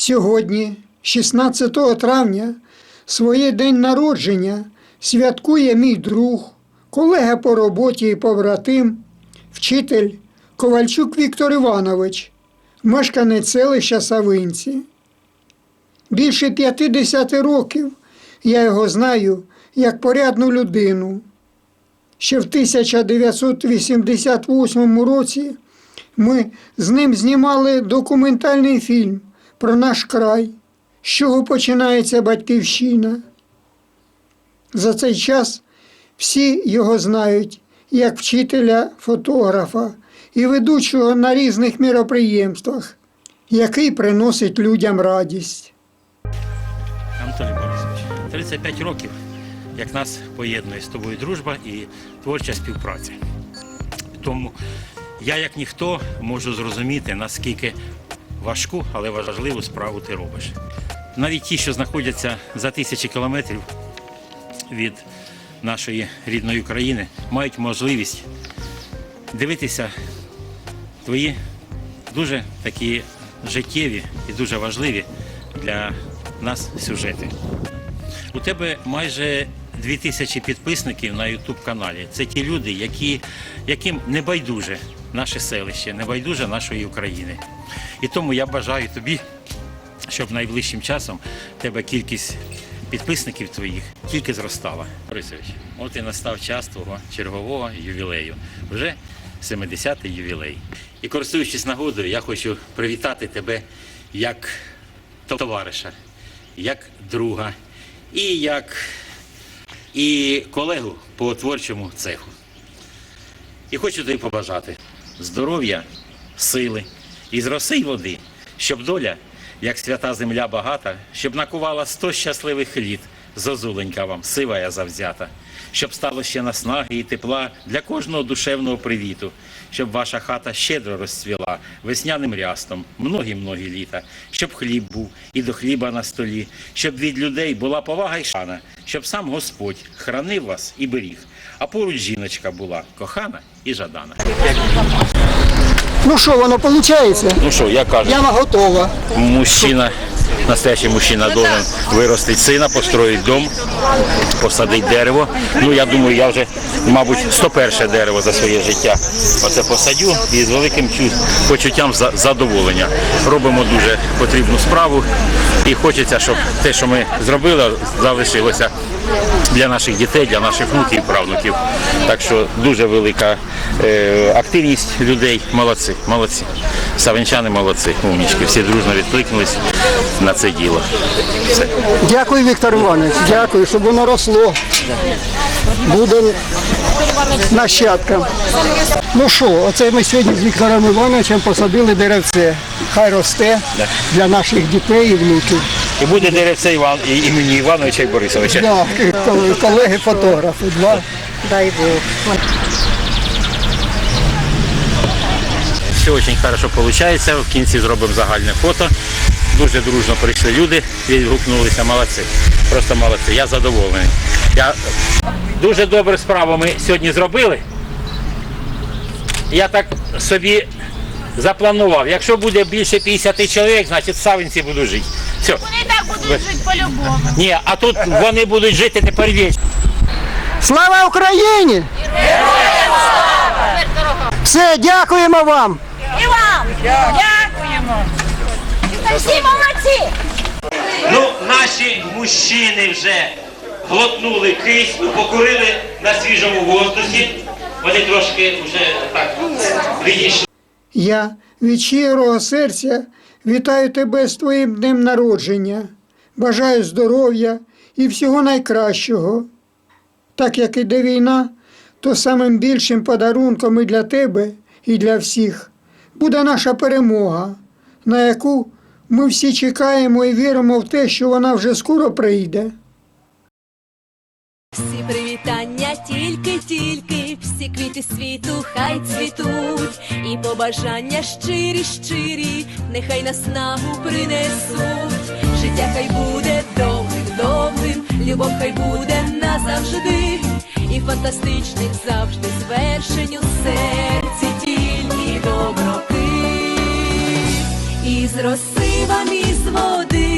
Сьогодні, 16 травня, своє день народження святкує мій друг, колега по роботі і побратим, вчитель Ковальчук Віктор Іванович, мешканець селища Савинці. Більше 50 років я його знаю як порядну людину. Ще в 1988 році ми з ним знімали документальний фільм про наш край, з чого починається батьківщина. За цей час всі його знають як вчителя фотографа і ведучого на різних міроприємствах, який приносить людям радість. Анатолій Борисович, 35 років, як нас поєднує з тобою дружба і творча співпраця. Тому я, як ніхто, можу зрозуміти, наскільки важку, але важливу справу ти робиш. Навіть ті, що знаходяться за тисячі кілометрів від нашої рідної України, мають можливість дивитися твої дуже такі життєві і дуже важливі для нас сюжети. У тебе майже 2000 підписників на YouTube каналі. Це ті люди, які, яким не байдуже наше селище, не байдуже нашої України. І тому я бажаю тобі, щоб найближчим часом тебе кількість підписників твоїх тільки зростала. Борисович, от і настав час твого чергового ювілею. Вже 70-й ювілей. І користуючись нагодою, я хочу привітати тебе як товариша, як друга і як і колегу по творчому цеху. І хочу тобі побажати здоров'я, сили і зроси й води, щоб доля, як свята земля багата, щоб накувала сто щасливих літ, зозуленька вам, сива я завзята, щоб стало ще наснаги і тепла для кожного душевного привіту, щоб ваша хата щедро розцвіла весняним рястом, многі-многі літа, щоб хліб був і до хліба на столі, щоб від людей була повага й шана, щоб сам Господь хранив вас і беріг, а поруч жіночка була кохана і жадана. Ну що, воно виходить? Ну що, я кажу, Яма готова. мужчина, настоящий мужчина должен виростити сина, построїти дом, посадити дерево. Ну, я думаю, я вже, мабуть, 101 дерево за своє життя. Оце посадю і з великим почуттям задоволення. Робимо дуже потрібну справу і хочеться, щоб те, що ми зробили, залишилося для наших дітей, для наших внуків і правнуків. Так що дуже велика е, активність людей. Молодці, молодці. Савинчани молодці, умнічки. Всі дружно відкликнулись на це діло. Все. Дякую, Віктор Іванович. Дякую, щоб воно росло. Буде нащадкам. Ну що, оце ми сьогодні з Віктором Івановичем посадили деревце. Хай росте для наших дітей і внуків. І буде деревце Іван, і імені Івановича і Борисовича. Для колеги-фотографи. Два. Дай Бог. Все дуже хорошо виходить. В кінці зробимо загальне фото. Дуже дружно прийшли люди, відгукнулися, молодці. Просто молодці. Я задоволений. Я дуже добру справу ми сьогодні зробили. Я так собі запланував. Якщо буде більше 50 чоловік, значить в Савинці буду жити. Все. Вони так будуть жити по-любому. Ні, а тут вони будуть жити тепер вічно. Слава Україні! Все, дякуємо вам! І вам дякуємо. Всі молодці. Ну, наші мужчини вже глотнули кисню, покурили на свіжому воздусі. Вони трошки вже так відійшли. Я від щирого серця вітаю тебе з твоїм днем народження. Бажаю здоров'я і всього найкращого. Так як іде війна, то самим більшим подарунком і для тебе, і для всіх буде наша перемога, на яку ми всі чекаємо і віримо в те, що вона вже скоро прийде. Всі привітання тільки-тільки, всі квіти світу хай цвітуть, і побажання щирі, щирі, нехай наснагу принесуть. Життя хай буде довгим, довгим, любов хай буде назавжди, і фантастичних завжди звершень у серці тільки доброки. І з роси вам із води,